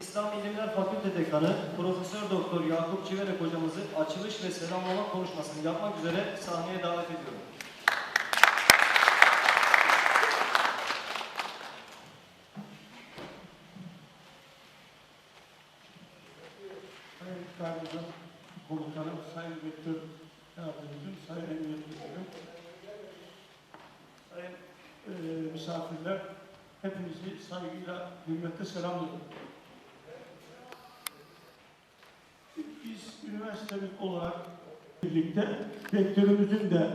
İslam İlimler Fakülte Dekanı Profesör Doktor Yakup Çiverek hocamızı açılış ve selamlama konuşmasını yapmak üzere sahneye davet ediyorum. Sayın Garnizon Komutanım, Sayın Vektör Yardımcım, Sayın Emniyet Sayın eee, misafirler, hepinizi saygıyla, hürmetle selamlıyorum. Biz üniversitemiz olarak birlikte rektörümüzün de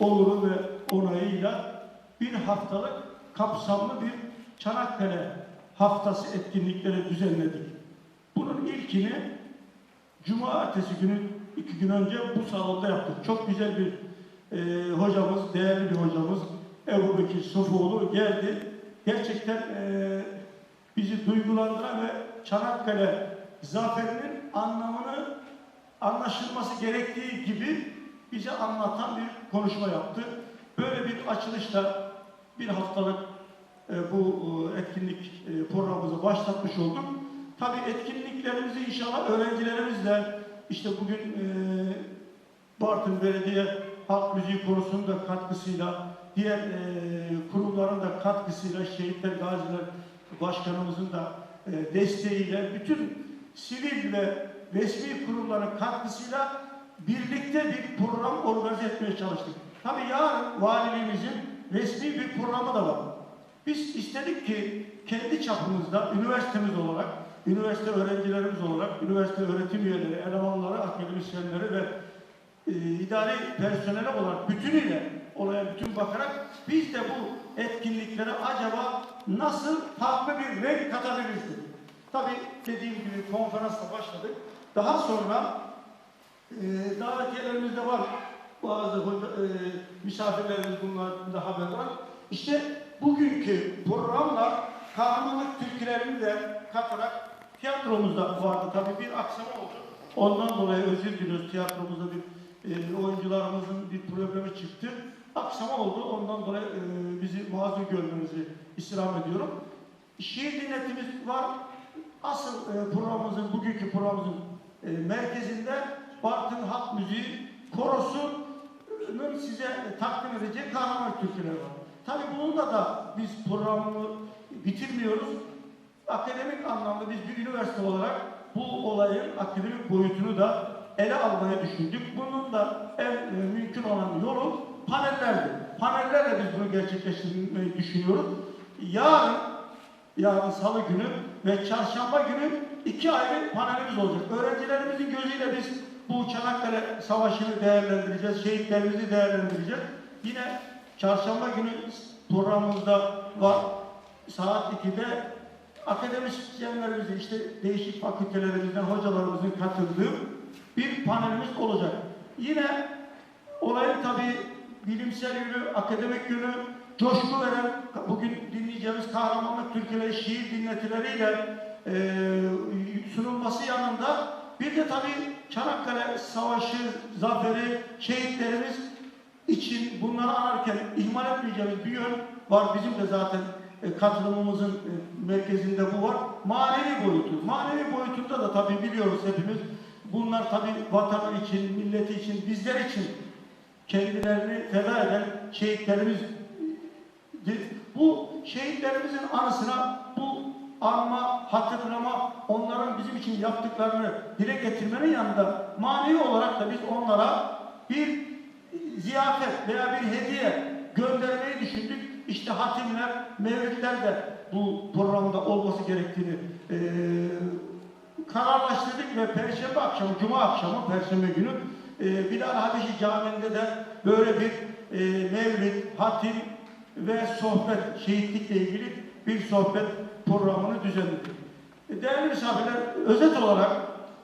oluru ve onayıyla bir haftalık kapsamlı bir Çanakkale haftası etkinlikleri düzenledik. Bunun ilkini Cumartesi günü iki gün önce bu salonda yaptık. Çok güzel bir e, hocamız, değerli bir hocamız Ebu Bekir Sofuoğlu geldi. Gerçekten e, bizi duygulandıran ve Çanakkale zaferinin anlamını anlaşılması gerektiği gibi bize anlatan bir konuşma yaptı. Böyle bir açılışla bir haftalık e, bu e, etkinlik e, programımızı başlatmış olduk. Tabii etkinliklerimizi inşallah öğrencilerimizle işte bugün Bartın Belediye Halk Müziği konusunda katkısıyla diğer kurumların da katkısıyla Şehitler Gaziler Başkanımızın da desteğiyle bütün sivil ve resmi kurumların katkısıyla birlikte bir program organize etmeye çalıştık. Tabii yarın valiliğimizin resmi bir programı da var. Biz istedik ki kendi çapımızda üniversitemiz olarak, üniversite öğrencilerimiz olarak, üniversite öğretim üyeleri, elemanları, akademisyenleri ve e, idari personeli olarak bütünüyle olaya bütün bakarak biz de bu etkinliklere acaba nasıl farklı bir renk katabiliriz. Tabii dediğim gibi konferansla başladık. Daha sonra e, davetiyelerimiz var. Bazı e, misafirlerimiz bunlar da haber var. İşte bugünkü programla kahramanlık türkülerini de katarak tiyatromuzda vardı. Tabii bir aksama oldu. Ondan dolayı özür diliyoruz. Tiyatromuzda bir e, oyuncularımızın bir problemi çıktı. Aksama oldu. Ondan dolayı e, bizi mazur görmenizi istirham ediyorum. Şiir dinletimiz var. Asıl e, programımızın, bugünkü programımızın e, merkezinde Bartın Halk Müziği Korosu'nun size takdim edeceği kahraman türküleri var. Tabii bununla da biz programı bitirmiyoruz. Akademik anlamda biz bir üniversite olarak bu olayın akademik boyutunu da ele almaya düşündük. Bunun da en e, mümkün olan yolu panellerdi. Panellerle biz bunu gerçekleştirmeyi düşünüyoruz. Yarın, yarın salı günü ve çarşamba günü iki ayrı panelimiz olacak. Öğrencilerimizin gözüyle biz bu Çanakkale Savaşı'nı değerlendireceğiz, şehitlerimizi değerlendireceğiz. Yine çarşamba günü programımızda var. Saat 2'de akademisyenlerimizin işte değişik fakültelerimizden hocalarımızın katıldığı bir panelimiz olacak. Yine olayın tabii bilimsel yönü, akademik yönü, coşku veren bugün dinleyeceğimiz kahramanlık türküleri, şiir dinletileriyle e, sunulması yanında bir de tabii Çanakkale Savaşı, zaferi, şehitlerimiz için bunları anarken ihmal etmeyeceğimiz bir yön var. Bizim de zaten e, katılımımızın e, merkezinde bu var. Manevi boyutu. Manevi boyutunda da tabii biliyoruz hepimiz. Bunlar tabii vatanı için, milleti için, bizler için kendilerini feda eden şehitlerimiz bu şehitlerimizin anısına bu anma, hatırlama, onların bizim için yaptıklarını dile getirmenin yanında manevi olarak da biz onlara bir ziyafet veya bir hediye göndermeyi düşündük. İşte hatimler, mevlidler de bu programda olması gerektiğini eee kararlaştırdık ve Perşembe akşamı, Cuma akşamı, Perşembe günü e, Bilal Habeşi Camii'nde de böyle bir e, mevlid, hatim ve sohbet, şehitlikle ilgili bir sohbet programını düzenledik. E, değerli misafirler, özet olarak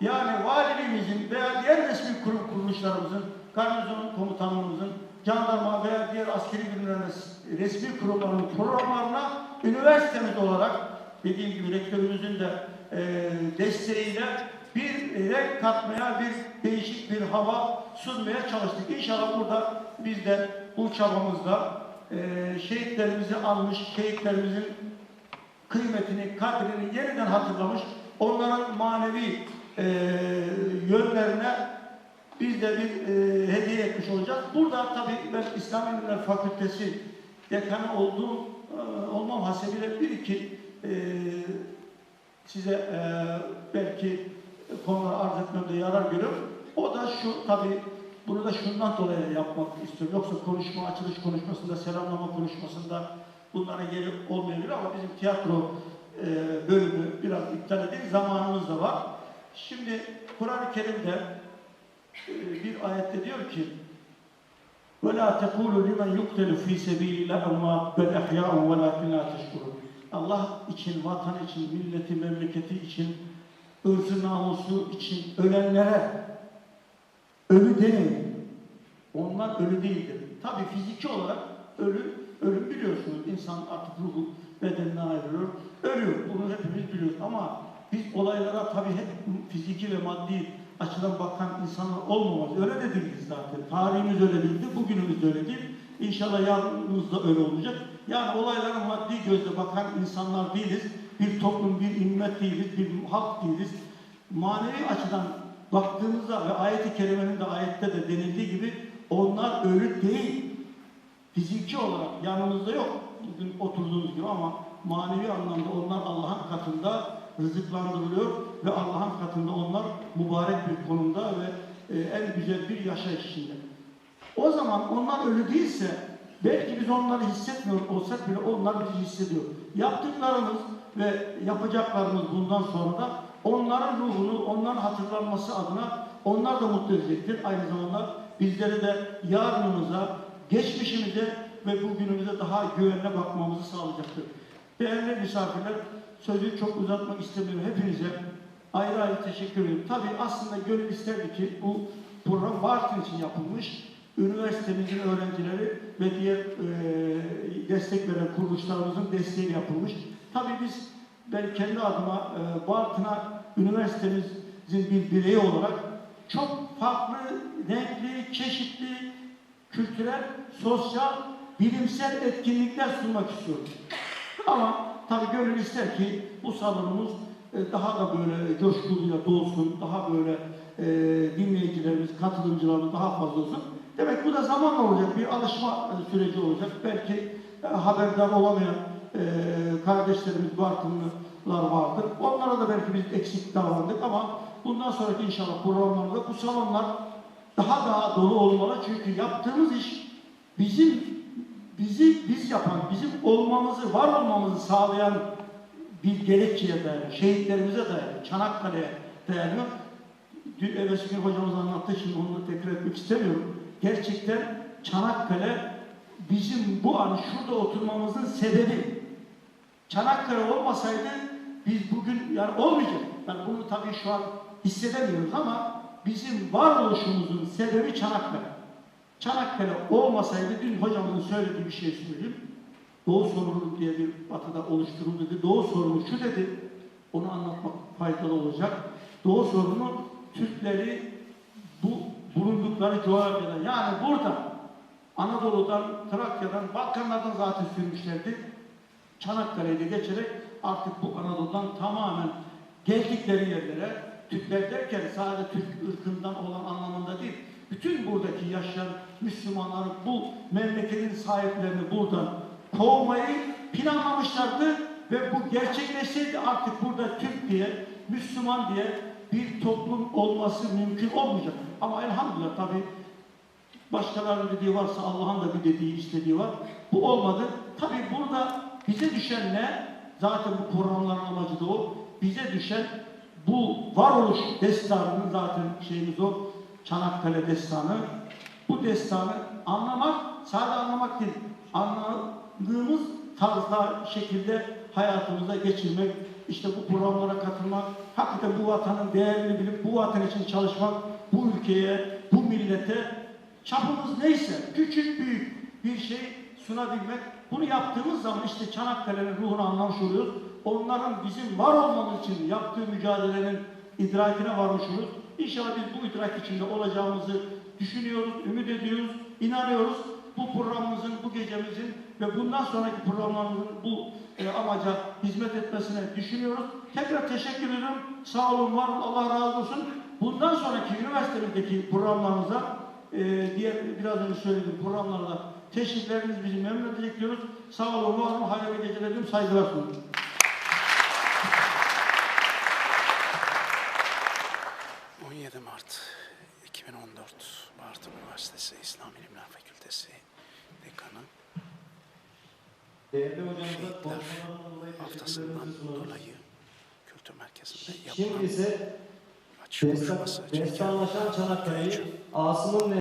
yani valiliğimizin veya diğer resmi kurum kuruluşlarımızın, garnizon komutanlığımızın, jandarma veya diğer askeri birimlerin resmi kurumlarının programlarına üniversitemiz olarak dediğim gibi rektörümüzün de e, desteğiyle bir renk katmaya, bir değişik bir hava sunmaya çalıştık. İnşallah burada biz de bu çabamızda e, şehitlerimizi almış, şehitlerimizin kıymetini, kadrini yeniden hatırlamış, onların manevi e, yönlerine biz de bir e, hediye etmiş olacağız. Burada tabii ben İslam İlimler Fakültesi dekanı olduğum e, olmam hasebiyle bir iki e, size e, belki konuları arz etmemde yarar görüyorum. O da şu tabii bunu da şundan dolayı yapmak istiyorum. Yoksa konuşma, açılış konuşmasında, selamlama konuşmasında bunlara yeri olmayabilir ama bizim tiyatro e, bölümü biraz iptal edildi. Zamanımız da var. Şimdi Kur'an-ı Kerim'de e, bir ayette diyor ki وَلَا تَقُولُوا لِمَنْ يُقْتَلُ ف۪ي سَب۪يلِ اللّٰهِ اَمَّا بَلْ اَحْيَاءٌ وَلَاكِنْ لَا تَشْكُرُونَ Allah için, vatan için, milleti, memleketi için, ırzı namusu için ölenlere ölü demeyin. Onlar ölü değildir. Tabi fiziki olarak ölü, ölüm biliyorsunuz. İnsan artık ruhu bedenine ayrılıyor. Ölüyor. Bunu hepimiz biliyoruz. Ama biz olaylara tabi hep fiziki ve maddi açıdan bakan insanlar olmamaz. Öyle de değiliz zaten. Tarihimiz öyle değildi. Bugünümüz öyle değil. İnşallah yarınımız da öyle olacak. Yani olaylara maddi gözle bakan insanlar değiliz. Bir toplum, bir ümmet değiliz, bir halk değiliz. Manevi açıdan baktığımızda ve ayet-i kerimenin de ayette de denildiği gibi onlar ölü değil. Fiziki olarak yanımızda yok. Bugün oturduğumuz gibi ama manevi anlamda onlar Allah'ın katında rızıklandırılıyor ve Allah'ın katında onlar mübarek bir konumda ve e, en güzel bir yaşayış içinde. O zaman onlar ölü değilse belki biz onları hissetmiyor olsak bile onlar bizi hissediyor. Yaptıklarımız ve yapacaklarımız bundan sonra da onların ruhunu, onların hatırlanması adına onlar da mutlu edecektir. Aynı zamanda bizleri de yarınımıza, geçmişimize ve bugünümüze daha güvenle bakmamızı sağlayacaktır. Değerli misafirler, sözü çok uzatmak istemiyorum. Hepinize ayrı ayrı teşekkür ederim. Tabii aslında gönül isterdi ki bu program Bartın için yapılmış. Üniversitemizin öğrencileri ve diğer e, destek veren kuruluşlarımızın desteğiyle yapılmış. Tabii biz ben kendi adıma e, Bartın'a üniversitemizin bir bireyi olarak çok farklı, renkli, çeşitli, kültürel, sosyal, bilimsel etkinlikler sunmak istiyorum. Ama tabii gönül ister ki bu salonumuz e, daha da böyle coşkuluyla dolsun, daha böyle e, dinleyicilerimiz, katılımcılarımız daha fazla olsun. Demek bu da zamanla olacak, bir alışma e, süreci olacak. Belki e, haberdar olamayan e, kardeşlerimiz, Bartınlılar vardır. Onlara da belki biz eksik davrandık ama bundan sonraki inşallah programlarda bu salonlar daha daha dolu olmalı. Çünkü yaptığımız iş bizim bizi biz yapan, bizim olmamızı, var olmamızı sağlayan bir gerekçeye dayanıyor. Şehitlerimize dayanıyor. Çanakkale'ye dayanıyor. Dün evvelsi hocamız anlattı, şimdi onu tekrar etmek istemiyorum. Gerçekten Çanakkale bizim bu an şurada oturmamızın sebebi. Çanakkale olmasaydı biz bugün yani olmayacak. Yani bunu tabii şu an hissedemiyoruz ama bizim varoluşumuzun sebebi Çanakkale. Çanakkale olmasaydı dün hocamızın söylediği bir şey söyleyeyim. Doğu sorunu diye bir batıda oluşturuldu dedi. Doğu sorunu şu dedi. Onu anlatmak faydalı olacak. Doğu sorunu Türkleri bu bulundukları coğrafyada yani burada Anadolu'dan, Trakya'dan, Balkanlardan zaten sürmüşlerdi. Çanakkale'de geçerek artık bu Anadolu'dan tamamen geldikleri yerlere Türkler derken sadece Türk ırkından olan anlamında değil, bütün buradaki yaşayan Müslümanları bu memleketin sahiplerini buradan kovmayı planlamışlardı ve bu gerçekleşseydi artık burada Türk diye, Müslüman diye bir toplum olması mümkün olmayacak. Ama elhamdülillah tabi başkalarının dediği varsa Allah'ın da bir dediği, istediği var. Bu olmadı. Tabi burada bize düşen ne? Zaten bu programların amacı da o. Bize düşen bu varoluş destanının zaten şeyimiz o. Çanakkale destanı. Bu destanı anlamak, sadece anlamak değil, anladığımız tarzda, şekilde hayatımıza geçirmek, işte bu programlara katılmak, hakikaten bu vatanın değerini bilip bu vatan için çalışmak, bu ülkeye, bu millete çapımız neyse, küçük büyük bir şey sunabilmek, bunu yaptığımız zaman işte Çanakkale'nin ruhunu anlamış oluyoruz. Onların bizim var olmamız için yaptığı mücadelenin idrakine varmış oluyoruz. İnşallah biz bu idrak içinde olacağımızı düşünüyoruz, ümit ediyoruz, inanıyoruz. Bu programımızın, bu gecemizin ve bundan sonraki programlarımızın bu e, amaca hizmet etmesini düşünüyoruz. Tekrar teşekkür ediyorum. Sağ olun, var olun, Allah razı olsun. Bundan sonraki üniversitemizdeki programlarımıza, e, diğer biraz önce söylediğim programlarla teşrifleriniz bizi memnun edecek diyoruz. Sağ olun, var olun, hayırlı geceler diyorum, saygılar sunuyorum. Hı. 17 Mart 2014 Bartın Üniversitesi İslam İlimler Fakültesi Dekanı Şehitler haftasından dolayı Kültür Merkezi'nde Şimdi yapılan ise açık konuşması Destan, Destanlaşan Çanakkale'yi Asım'ın